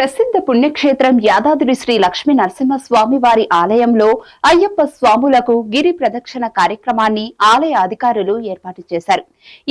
ప్రసిద్ధ పుణ్యక్షేత్రం యాదాద్రి శ్రీ లక్ష్మీ నరసింహస్వామి వారి ఆలయంలో అయ్యప్ప స్వాములకు గిరి ప్రదక్షిణ కార్యక్రమాన్ని ఆలయ అధికారులు ఏర్పాటు చేశారు.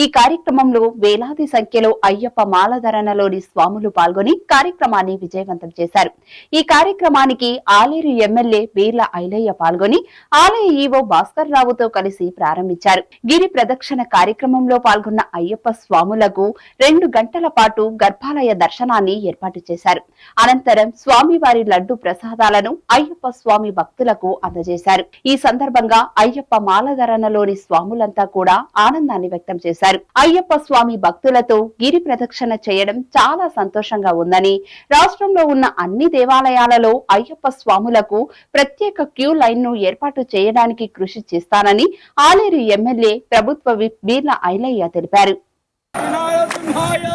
ఈ కార్యక్రమంలో వేలాది సంఖ్యలో అయ్యప్ప మాలధరణలోని స్వాములు పాల్గొని కార్యక్రమాన్ని విజయవంతం చేశారు. ఈ కార్యక్రమానికి ఆలేరు ఎమ్మెల్యే బీర్ల ఐలయ్య పాల్గొని ఆలయ ఈవో భాస్కర్ రావుతో కలిసి ప్రారంభించారు. గిరి ప్రదక్షిణ కార్యక్రమంలో పాల్గొన్న అయ్యప్ప స్వాములకు రెండు గంటల పాటు గర్భాలయ దర్శనాన్ని ఏర్పాటు చేశారు. అనంతరం స్వామివారి లడ్డు ప్రసాదాలను అయ్యప్ప స్వామి భక్తులకు అందజేశారు. ఈ సందర్భంగా అయ్యప్ప మాలధరణలోని స్వాములంతా కూడా ఆనందాన్ని వ్యక్తం చేశారు. అయ్యప్ప స్వామి భక్తులతో గిరి ప్రదక్షిణ చేయడం చాలా సంతోషంగా ఉందని రాష్ట్రంలో ఉన్న అన్ని దేవాలయాలలో అయ్యప్ప స్వాములకు ప్రత్యేక క్యూ లైన్ను ఏర్పాటు చేయడానికి కృషి చేస్తానని ఆలేరు ఎమ్మెల్యే ప్రభుత్వ విప్ బీర్ల ఐలయ్య తెలిపారు. నారసింహాయ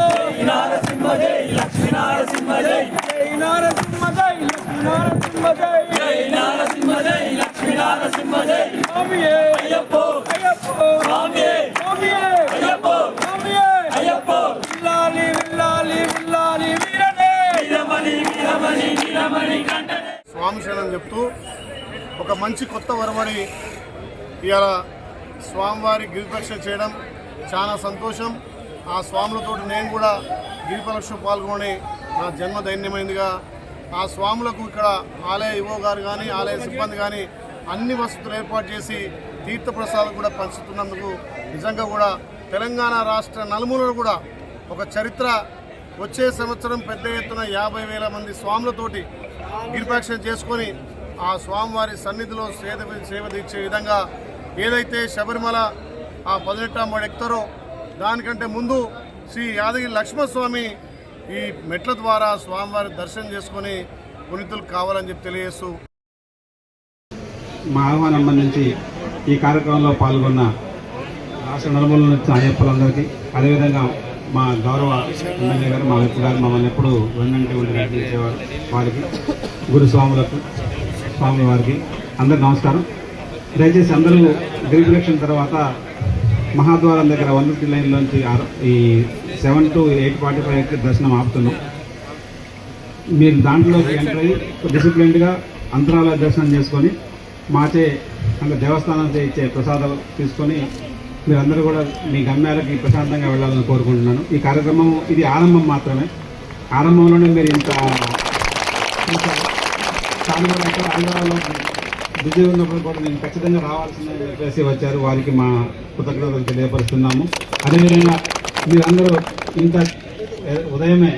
నారసింహ జై లక్ష్మీ నారసింహ జై. జై నారసింహ జై లక్ష్మీ నారసింహ జై. జై నారసింహ జై లక్ష్మీ నారసింహ జై. స్వామియే అయ్యప్ప అయ్యప్ప స్వామియే స్వామియే అయ్యప్ప. స్వామియే. అయ్యప్ప. విల్లాలి విల్లాలి విల్లాలి వీరనే. వీరమణి వీరమణి వీరమణి కంటనే. స్వామి శరణం చెప్తూ ఒక మంచి కొత్త వరమని ఇవాళ స్వామివారి గిరిపరీక్ష చేయడం చాలా సంతోషం. ఆ స్వాములతో నేను కూడా గిరిపరీక్ష పాల్గొని నా జన్మ దైన్యమైందిగా. ఆ స్వాములకు ఇక్కడ ఆలయ ఇవో గారు కానీ ఆలయ సిబ్బంది కానీ అన్ని వసతులు ఏర్పాటు చేసి తీర్థప్రసాదం కూడా పంచుతున్నందుకు నిజంగా కూడా తెలంగాణ రాష్ట్ర నలుమూలలు కూడా ఒక చరిత్ర. వచ్చే సంవత్సరం పెద్ద ఎత్తున యాభై వేల మంది స్వాములతోటి గిరిప్రదక్షిణ చేసుకొని ఆ స్వామివారి సన్నిధిలో సేద సేవ తీర్చే విధంగా ఏదైతే శబరిమల ఆ పదినెట్టాం వాడు ఎక్కుతారో దానికంటే ముందు శ్రీ యాదగిరి లక్ష్మణస్వామి ఈ మెట్ల ద్వారా స్వామివారి దర్శనం చేసుకొని పునీతులు కావాలని చెప్పి తెలియజేస్తూ మా ఆహ్వానం ఈ కార్యక్రమంలో పాల్గొన్న రాష్ట్ర నలుమూల నుంచి అయ్యప్పలందరికీ అదేవిధంగా మా గౌరవ ఎమ్మెల్యే గారు మా వ్యక్తి గారు మమ్మల్ని ఎప్పుడు వెన్నంటి ఉండి నడిపించేవారు వారికి గురు స్వాములకు వారికి అందరు నమస్కారం. దయచేసి అందరూ గిరిప్రదక్షిణ తర్వాత మహాద్వారం దగ్గర వన్ ఫిఫ్టీ లైన్లోంచి ఈ సెవెన్ టు ఎయిట్ ఫార్టీ ఫైవ్కి దర్శనం ఆపుతున్నాం. మీరు దాంట్లోకి ఎంటర్ అయ్యి డిసిప్లిన్డ్గా అంతరాల దర్శనం చేసుకొని మాచే అంటే దేవస్థానం ఇచ్చే ప్రసాదాలు తీసుకొని మీరందరూ కూడా మీ గమ్యాలకి ప్రశాంతంగా వెళ్ళాలని కోరుకుంటున్నాను. ఈ కార్యక్రమం ఇది ఆరంభం మాత్రమే. ఆరంభంలోనే మీరు ఇంత ఇంత చాలా బిజీ ఉన్నప్పుడు కూడా నేను ఖచ్చితంగా రావాల్సిందని చెప్పేసి వచ్చారు. వారికి మా కృతజ్ఞతలు తెలియపరుస్తున్నాము. అదేవిధంగా మీరందరూ ఇంత ఉదయమే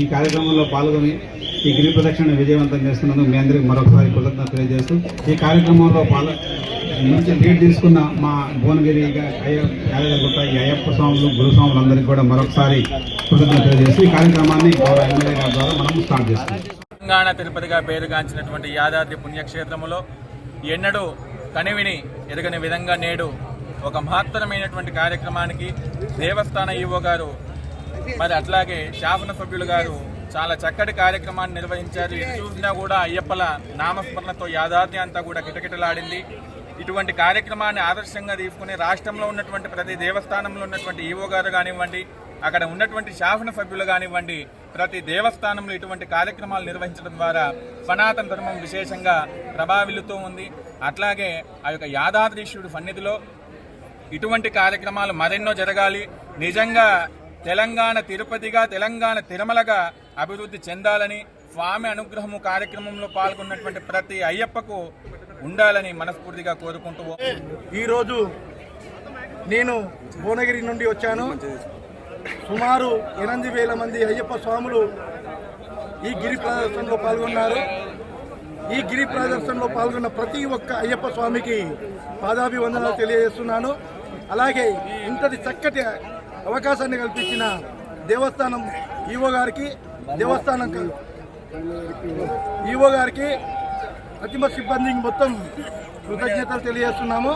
ఈ కార్యక్రమంలో పాల్గొని ఈ గిరి ప్రదక్షిణ విజయవంతం చేస్తున్నందుకు మీ అందరికీ మరొకసారి కృతజ్ఞత తెలియజేస్తూ ఈ కార్యక్రమంలో పాల్ మంచి లీడ్ తీసుకున్న మా భువనగిరి అయ్య ఈ అయ్యప్ప స్వాములు గురుస్వాములందరికీ కూడా మరొకసారి కృతజ్ఞత తెలియజేస్తూ ఈ కార్యక్రమాన్ని గౌరవ ఎమ్మెల్యే గారి ద్వారా మనం స్టార్ట్ చేస్తున్నాం. తెలంగాణ తిరుపతిగా పేరుగాంచినటువంటి యాదాద్రి పుణ్యక్షేత్రములో ఎన్నడూ కనివిని ఎరగని విధంగా నేడు ఒక మహత్తరమైనటువంటి కార్యక్రమానికి దేవస్థాన ఈవో గారు మరి అట్లాగే శాసన సభ్యులు గారు చాలా చక్కటి కార్యక్రమాన్ని నిర్వహించారు. ఎటు చూసినా కూడా అయ్యప్పల నామస్మరణతో యాదాద్రి అంతా కూడా కిటకిటలాడింది. ఇటువంటి కార్యక్రమాన్ని ఆదర్శంగా తీసుకుని రాష్ట్రంలో ఉన్నటువంటి ప్రతి దేవస్థానంలో ఉన్నటువంటి ఈవో గారు కానివ్వండి అక్కడ ఉన్నటువంటి శాసన సభ్యులు కానివ్వండి ప్రతి దేవస్థానంలో ఇటువంటి కార్యక్రమాలు నిర్వహించడం ద్వారా సనాతన ధర్మం విశేషంగా ప్రభావిల్లుతూ ఉంది. అట్లాగే ఆ యొక్క యాదాద్రీశ్వరుడు సన్నిధిలో ఇటువంటి కార్యక్రమాలు మరెన్నో జరగాలి. నిజంగా తెలంగాణ తిరుపతిగా తెలంగాణ తిరుమలగా అభివృద్ధి చెందాలని స్వామి అనుగ్రహము కార్యక్రమంలో పాల్గొన్నటువంటి ప్రతి అయ్యప్పకు ఉండాలని మనస్ఫూర్తిగా కోరుకుంటూ ఈరోజు నేను భువనగిరి నుండి వచ్చాను. సుమారు ఎనిమిది వేల మంది అయ్యప్ప స్వాములు ఈ గిరి ప్రదర్శనలో పాల్గొన్నారు. ఈ గిరి ప్రదర్శనలో పాల్గొన్న ప్రతి ఒక్క అయ్యప్ప స్వామికి పాదాభివందనాలు తెలియజేస్తున్నాను. అలాగే ఇంతటి చక్కటి అవకాశాన్ని కల్పించిన దేవస్థానం ఈవో గారికి దేవస్థానం ఈఓ ఈవో గారికి ప్రతిమ సిబ్బందికి మొత్తం కృతజ్ఞతలు తెలియజేస్తున్నాము.